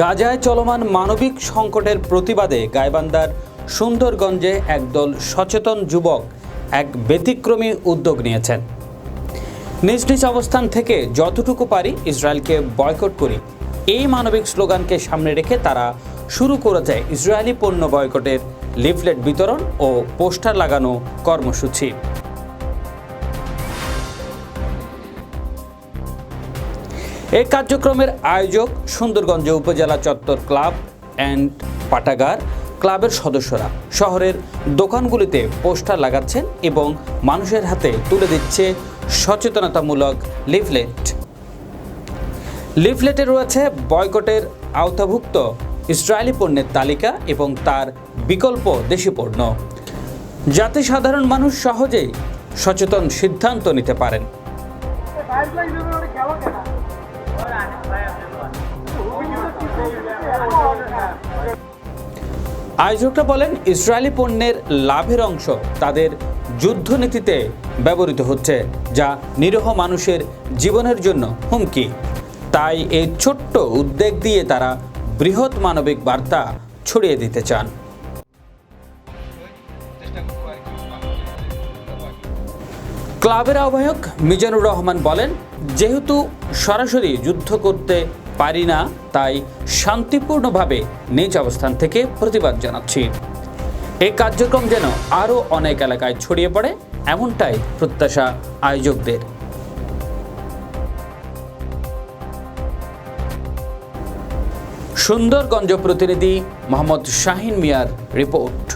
গাজায় চলমান মানবিক সংকটের প্রতিবাদে গাইবান্দার সুন্দরগঞ্জে একদল সচেতন যুবক এক ব্যতিক্রমী উদ্যোগ নিয়েছেন। নিজ নিজ অবস্থান থেকে যতটুকু পারি ইসরায়েলকে বয়কট করি। এই মানবিক স্লোগানকে সামনে রেখে তারা শুরু করেছে ইসরায়েলি পণ্য বয়কটের লিফলেট বিতরণ ও পোস্টার লাগানো কর্মসূচি। এই কার্যক্রমের আয়োজক সুন্দরগঞ্জ উপজেলা চত্বর ক্লাব অ্যান্ড পাটাগার ক্লাবের সদস্যরা শহরের দোকানগুলিতে পোস্টার লাগাচ্ছেন এবং মানুষের হাতে তুলে দিচ্ছে সচেতনতামূলক লিফলেট। লিফলেটে রয়েছে বয়কটের আওতাভুক্ত ইসরায়েলি পণ্যের তালিকা এবং তার বিকল্প দেশি পণ্য। যাতে সাধারণ মানুষ সহজেই সচেতন সিদ্ধান্ত নিতে পারেন। আয়োজকরা বলেন, ইসরায়েলি পণ্যের লাভের অংশ তাদের যুদ্ধনীতিতে ব্যবহৃত হচ্ছে, যা নিরীহ মানুষের জীবনের জন্য হুমকি। তাই এই ছোট্ট উদ্যোগ দিয়ে তারা বৃহৎ মানবিক বার্তা ছড়িয়ে দিতে চান। ক্লাবের আহ্বায়ক মিজানুর রহমান বলেন, যেহেতু সরাসরি যুদ্ধ করতে পারি না, তাই শান্তিপূর্ণভাবে নিজ অবস্থান থেকে প্রতিবাদ জানাচ্ছি। এই কার্যক্রম যেন আরও অনেক এলাকায় ছড়িয়ে পড়ে, এমনটাই প্রত্যাশা আয়োজকদের। সুন্দরগঞ্জ প্রতিনিধি মোহাম্মদ শাহিন মিয়ার রিপোর্ট।